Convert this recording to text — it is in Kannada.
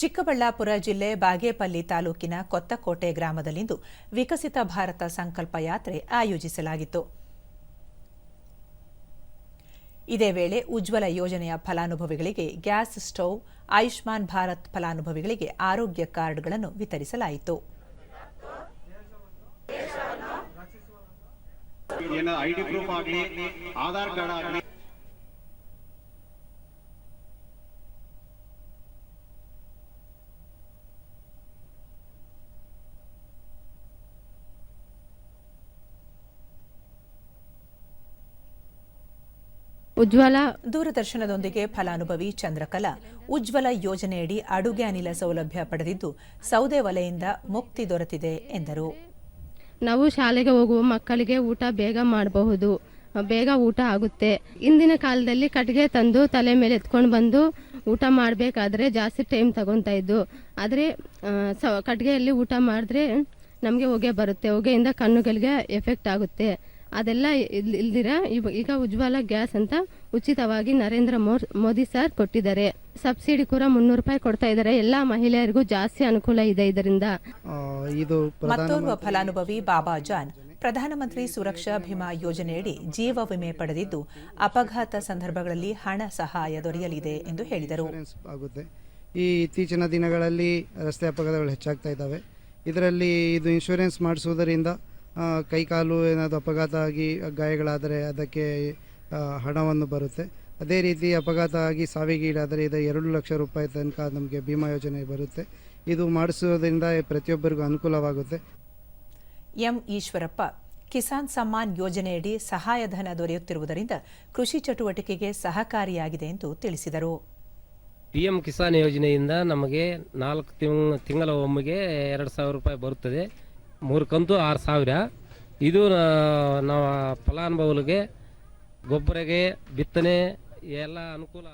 ಚಿಕ್ಕಬಳ್ಳಾಪುರ ಜಿಲ್ಲೆ ಬಾಗೇಪಲ್ಲಿ ತಾಲೂಕಿನ ಕೊತ್ತಕೋಟೆ ಗ್ರಾಮದಲ್ಲಿಂದು ವಿಕಸಿತ ಭಾರತ ಸಂಕಲ್ಪ ಯಾತ್ರೆ ಆಯೋಜಿಸಲಾಗಿತ್ತು. ಇದೇ ವೇಳೆ ಉಜ್ವಲ ಯೋಜನೆಯ ಫಲಾನುಭವಿಗಳಿಗೆ ಗ್ಯಾಸ್ ಸ್ಟೌವ್, ಆಯುಷ್ಮಾನ್ ಭಾರತ್ ಫಲಾನುಭವಿಗಳಿಗೆ ಆರೋಗ್ಯ ಕಾರ್ಡ್ಗಳನ್ನು ವಿತರಿಸಲಾಯಿತು. ಏನೋ ಐ ಪ್ರೂಫ್ ಆಗಲಿ, ಆಧಾರ್ ಕಾರ್ಡ್ ಆಗಲಿ ಉಜ್ವಲ ದೂರದರ್ಶನದೊಂದಿಗೆ ಫಲಾನುಭವಿ ಚಂದ್ರಕಲಾ ಉಜ್ವಲ ಯೋಜನೆಯಡಿ ಅಡುಗೆ ಅನಿಲ ಸೌಲಭ್ಯ ಪಡೆದಿದ್ದು ಸೌದೆ ವಲಯದಿಂದ ಮುಕ್ತಿ ದೊರೆತಿದೆ ಎಂದರು. ನಾವು ಶಾಲೆಗೆ ಹೋಗುವ ಮಕ್ಕಳಿಗೆ ಊಟ ಬೇಗ ಮಾಡಬಹುದು. ಬೇಗ ಊಟ ಆಗುತ್ತೆ. ಇಂದಿನ ಕಾಲದಲ್ಲಿ ಕಟ್ಟಿಗೆ ತಂದು ತಲೆ ಮೇಲೆ ಎತ್ಕೊಂಡು ಬಂದು ಊಟ ಮಾಡಬೇಕಾದ್ರೆ ಜಾಸ್ತಿ ಟೈಮ್ ತಗೊತಾ ಇದ್ದು. ಆದರೆ ಸ ಕಟ್ಟಿಗೆಯಲ್ಲಿ ಊಟ ಮಾಡಿದ್ರೆ ನಮಗೆ ಹೊಗೆ ಬರುತ್ತೆ. ಹೊಗೆಯಿಂದ ಕಣ್ಣುಗಳಿಗೆ ಎಫೆಕ್ಟ್ ಆಗುತ್ತೆ. ಅದೆಲ್ಲ ಇಲ್- ಇಲ್ದಿರ? ಇವ- ಈಗ ಉಜ್ವಲ ಗ್ಯಾಸ್ ಅಂತ ಉಚಿತವಾಗಿ ನರೇಂದ್ರ ಮೋದಿ ಸರ್ ಕೊಟ್ಟಿದ್ದಾರೆ. ಸಬ್ಸಿಡಿ ಕೂಡ ಮುನ್ನೂರು ರೂಪಾಯಿ ಕೊಡ್ತಾ ಇದ್ದಾರೆ. ಎಲ್ಲಾ ಮಹಿಳೆಯರಿಗೂ ಜಾಸ್ತಿ ಅನುಕೂಲ ಇದೆ ಇದರಿಂದ. ಇದು ಮತ್ತೋರ್ವ ಫಲಾನುಭವಿ ಬಾಬಾ ಜಾನ್ ಪ್ರಧಾನಮಂತ್ರಿ ಸುರಕ್ಷಾ ಭೀಮಾ ಯೋಜನೆಯಡಿ ಜೀವ ವಿಮೆ ಪಡೆದಿದ್ದು ಅಪಘಾತ ಸಂದರ್ಭಗಳಲ್ಲಿ ಹಣ ಸಹಾಯ ದೊರೆಯಲಿದೆ ಎಂದು ಹೇಳಿದರು. ಆಗುತ್ತೆ. ಈ ಇತ್ತೀಚಿನ ದಿನಗಳಲ್ಲಿ ರಸ್ತೆ ಅಪಘಾತಗಳು ಹೆಚ್ಚಾಗ್ತಾ ಇದ್ದಾವೆ. ಇದರಲ್ಲಿ ಇದು ಇನ್ಶೂರೆನ್ಸ್ ಮಾಡಿಸುವುದರಿಂದ ಕೈಕಾಲು ಏನಾದರೂ ಅಪಘಾತ ಆಗಿ ಗಾಯಗಳಾದರೆ ಅದಕ್ಕೆ ಹಣವನ್ನು ಬರುತ್ತೆ. ಅದೇ ರೀತಿ ಅಪಘಾತ ಆಗಿ ಸಾವಿಗೀಡಾದರೆ ಇದು ಎರಡು ಲಕ್ಷ ರೂಪಾಯಿ ತನಕ ನಮಗೆ ಭೀಮಾ ಯೋಜನೆ ಬರುತ್ತೆ. ಇದು ಮಾಡಿಸುವುದರಿಂದ ಪ್ರತಿಯೊಬ್ಬರಿಗೂ ಅನುಕೂಲವಾಗುತ್ತೆ. ಎಂ ಈಶ್ವರಪ್ಪ ಕಿಸಾನ್ ಸಮ್ಮಾನ್ ಯೋಜನೆಯಡಿ ಸಹಾಯಧನ ದೊರೆಯುತ್ತಿರುವುದರಿಂದ ಕೃಷಿ ಚಟುವಟಿಕೆಗೆ ಸಹಕಾರಿಯಾಗಿದೆ ಎಂದು ತಿಳಿಸಿದರು. ಪಿ ಎಂ ಕಿಸಾನ್ ಯೋಜನೆಯಿಂದ ನಮಗೆ ನಾಲ್ಕು ತಿಂಗ್ ತಿಂಗಳ ಒಮ್ಮೆಗೆ ಎರಡು ಸಾವಿರ ರೂಪಾಯಿ ಬರುತ್ತದೆ. ಮೂರು ಕಂತು ಆರು ಸಾವಿರ. ಇದು ನಾವು ಫಲಾನುಭವಿಗಳಿಗೆ ಗೊಬ್ಬರಗೆ ಬಿತ್ತನೆ ಎಲ್ಲ ಅನುಕೂಲ